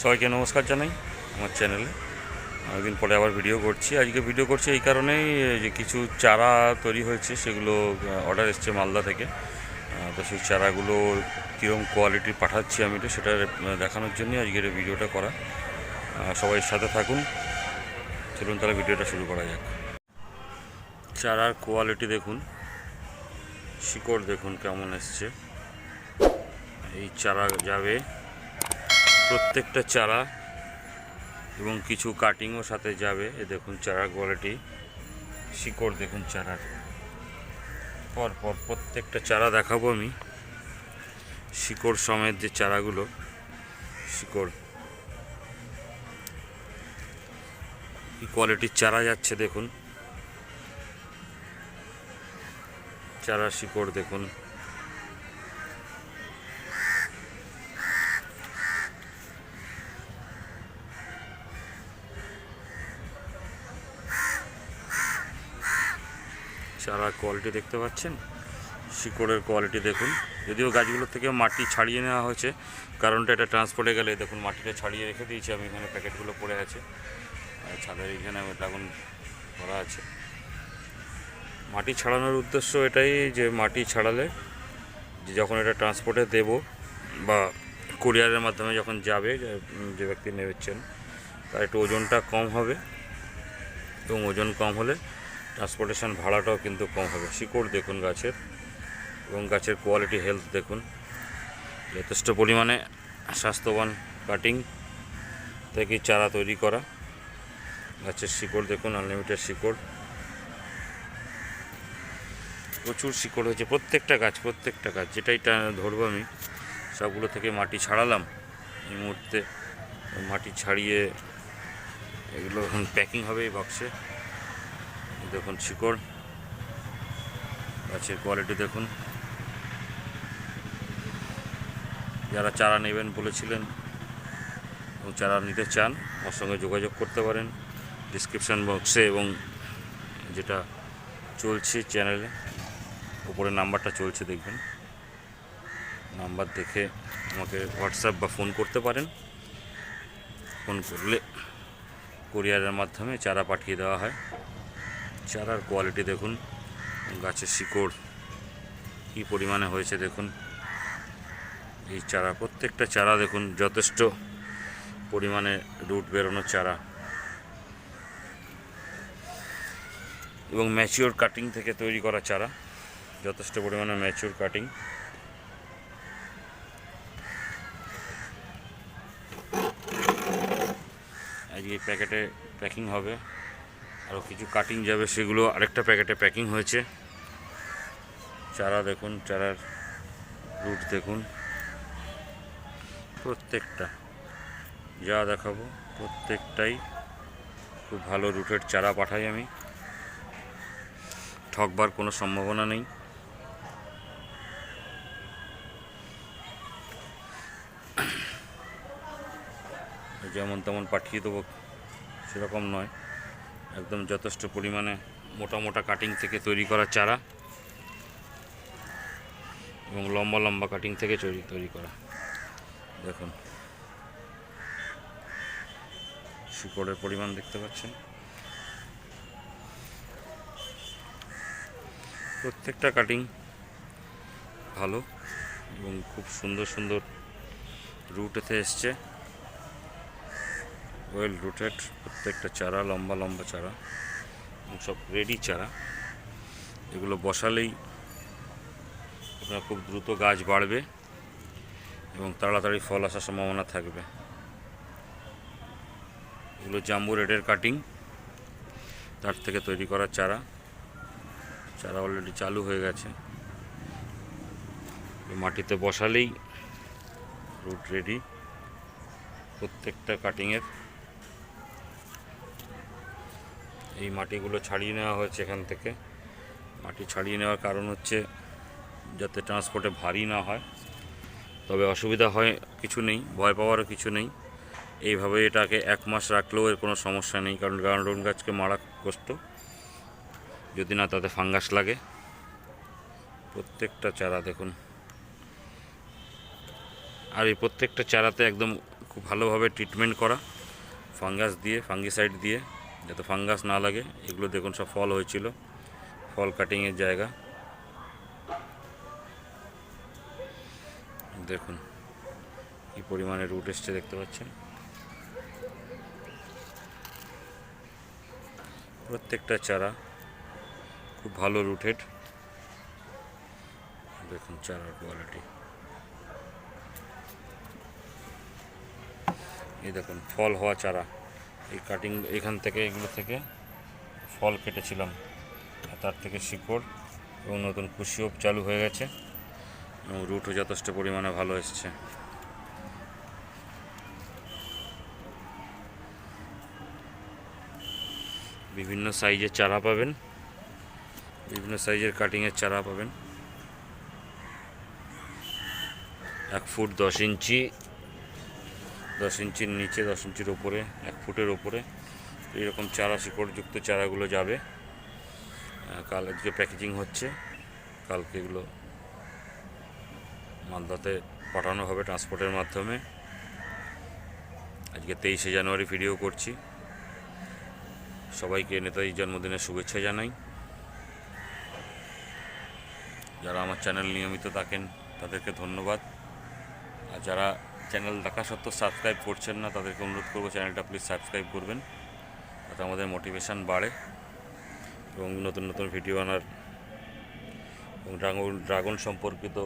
সবাইকে নমস্কার জানাই আমার চ্যানেলে। অনেকদিন পরে আবার ভিডিও করছি। আজকে ভিডিও করছি এই কারণেই যে কিছু চারা তৈরি হয়েছে, সেগুলো অর্ডার এসছে মালদা থেকে। তো সেই চারাগুলো কীরকম কোয়ালিটি পাঠাচ্ছি আমি তো সেটা দেখানোর জন্যই আজকের ভিডিওটা করা। সবাই সাথে থাকুন। চলুন তাহলে ভিডিওটা শুরু করা যাক। চারার কোয়ালিটি দেখুন। শিকড় দেখুন কেমন এসছে। এই চারা যাবে প্রত্যেকটা চারা এবং কিছু কাটিংও সাথে যাবে। এ দেখুন চারা কোয়ালিটি শিকড় দেখুন চারার। পর পর প্রত্যেকটা চারা দেখাবো আমি। শিকড় সমেত যে চারাগুলো, শিকড়। কি কোয়ালিটির চারা যাচ্ছে দেখুন। চারা শিকড় দেখুন। চারা কোয়ালিটি দেখতে পাচ্ছেন। শিকড়ের কোয়ালিটি দেখুন। যদিও গাছগুলোর থেকে মাটি ছাড়িয়ে নেওয়া হয়েছে, কারণটা এটা ট্রান্সপোর্টে গেলে দেখুন মাটিটা ছাড়িয়ে রেখে দিয়েছি, আমি এখানে প্যাকেটগুলো পড়ে আছে। ছাদের এখানে এখন করা আছে। মাটি ছাড়ানোর উদ্দেশ্য এটাই যে মাটি ছাড়ালে যখন এটা ট্রান্সপোর্টে দেব বা কুরিয়ারের মাধ্যমে যখন যাবে, যে- যে ব্যক্তি নেবেছেন তার একটু ওজনটা কম হবে। এবং ওজন কম হলে ট্রান্সপোর্টেশন ভাড়াটাও কিন্তু কম হবে। শিকড় দেখুন গাছের এবং গাছের কোয়ালিটি হেলথ দেখুন। যথেষ্ট পরিমাণে স্বাস্থ্যবান কাটিং থেকে চারা তৈরি করা। গাছের শিকড় দেখুন আনলিমিটেড শিকড়। প্রচুর শিকড় হয়েছে, প্রত্যেকটা গাছ প্রত্যেকটা গাছ, যেটাই ধরবো আমি, সবগুলো থেকে মাটি ছাড়ালাম। এই মুহূর্তে মাটি ছাড়িয়ে এগুলো এখন প্যাকিং হবে এই বক্সে দেখুন শিকড়। গাছের কোয়ালিটি দেখুন। যারা চারা নেবেন বলেছিলেন এবং চারা নিতে চান, আমার সঙ্গে যোগাযোগ করতে পারেন। ডিসক্রিপশান বক্সে এবং যেটা চলছে চ্যানেলে উপরে নাম্বারটা চলছে দেখবেন। নাম্বার দেখে আমাকে হোয়াটসঅ্যাপ বা ফোন করতে পারেন। ফোন করলে কুরিয়ারের মাধ্যমে চারা পাঠিয়ে দেওয়া হয়। চারার কোয়ালিটি দেখুন, গাছের শিকড় কী পরিমাণে হয়েছে দেখুন। এই চারা, প্রত্যেকটা চারা দেখুন, যথেষ্ট পরিমাণে রুট বেরোনো চারা। এবং ম্যাচিওর কাটিং থেকে তৈরি করা চারা, যথেষ্ট পরিমাণে ম্যাচিওর কাটিং আজকে প্যাকেটে প্যাকিং হবে। আরও কিছু কাটিং যাবে, সেগুলো আরেকটা প্যাকেটে প্যাকিং হয়েছে। চারা দেখুন, চারার রুট দেখুন। প্রত্যেকটা, যা দেখাবো, প্রত্যেকটাই খুব ভালো রুটের চারা পাঠাই আমি। ঠকবার কোনো সম্ভাবনা নেই। যেমন তেমন পাঠিয়ে দেবো, সেরকম নয়। একদম যথেষ্ট পরিমাণে মোটা মোটা কাটিং থেকে তৈরি করা চারা এবং লম্বা লম্বা কাটিং থেকে তৈরি তৈরি করা। দেখুন। শিকড়ের পরিমাণ দেখতে পাচ্ছেন। প্রত্যেকটা কাটিং ভালো এবং খুব সুন্দর সুন্দর রুট এতে এসছে। ওয়েল রুটেড, প্রত্যেকটা চারা, লম্বা লম্বা চারা সব রেডি চারা। এগুলো বসালেই আপনার খুব দ্রুত গাছ বাড়বে এবং তাড়াতাড়ি ফল আসার সম্ভাবনা থাকবে। এগুলো জাম্বু রেডের কাটিং, তার থেকে তৈরি করা চারা। চারা অলরেডি চালু হয়ে গেছে। মাটিতে বসালেই রুট রেডি। প্রত্যেকটা কাটিংয়ের এই মাটিগুলো ছাড়িয়ে নেওয়া হয়েছে এখান থেকে। মাটি ছাড়িয়ে নেওয়ার কারণ হচ্ছে যাতে ট্রান্সপোর্টে ভারী না হয়। তবে অসুবিধা হয় কিছু নেই, ভয় পাওয়ারও কিছু নেই। এইভাবে এটাকে এক মাস রাখলেও এর কোনো সমস্যা নেই, কারণ গার্ডন গাছকে মারা কষ্ট যদি না তাতে ফাঙ্গাস লাগে। প্রত্যেকটা চারা দেখুন। আর এই প্রত্যেকটা চারাতে একদম খুব ভালোভাবে ট্রিটমেন্ট করা। ফাঙ্গাস দিয়ে, ফাঙ্গিসাইড দিয়ে। যাতে ফাঙ্গাস না লাগে, এগুলো দেখুন সব ফল হয়েছিল। ফল কাটিংয়ের জায়গা। দেখুন, কি পরিমাণে রুট এসছে দেখতে পাচ্ছেন? প্রত্যেকটা চারা খুব ভালো রুটেড দেখুন চারার কোয়ালিটি এই দেখুন, ফল হওয়া চারা। এই কাটিং এখান থেকে, এগুলো থেকে ফল কেটেছিলাম। তার থেকে শিকড় এবং নতুন কুশিও চালু হয়ে গেছে এবং রুটও যথেষ্ট পরিমাণে ভালো এসছে। বিভিন্ন সাইজের চারা পাবেন। বিভিন্ন সাইজের কাটিংয়ের চারা পাবেন। এক ফুট দশ ইঞ্চি দশ ইঞ্চির নিচে, দশ ইঞ্চির ওপরে, এক ফুটের ওপরে। এরকম চারা শিকড়যুক্ত চারাগুলো যাবে। কাল আজকে প্যাকেজিং হচ্ছে। কালকে এগুলো মালদাতে পাঠানো হবে ট্রান্সপোর্টের মাধ্যমে। আজকে তেইশে জানুয়ারি ভিডিও করছি। সবাইকে নেতাজি জন্মদিনের শুভেচ্ছা জানাই। যারা আমার চ্যানেল নিয়মিত থাকেন তাদেরকে ধন্যবাদ। আর যারা চ্যানেল দেখা সত্ত্বেও সাবস্ক্রাইব করছেন না, তাদেরকে অনুরোধ করব চ্যানেলটা প্লিজ সাবস্ক্রাইব করবেন। তাতে আমাদের মোটিভেশন বাড়ে এবং নতুন নতুন ভিডিও আনার এবং ড্রাগন ড্রাগন সম্পর্কিত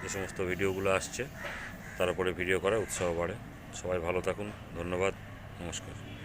যে সমস্ত ভিডিওগুলো আসছে, তার উপরে ভিডিও করার উৎসাহ বাড়ে। সবাই ভালো থাকুন, ধন্যবাদ, নমস্কার।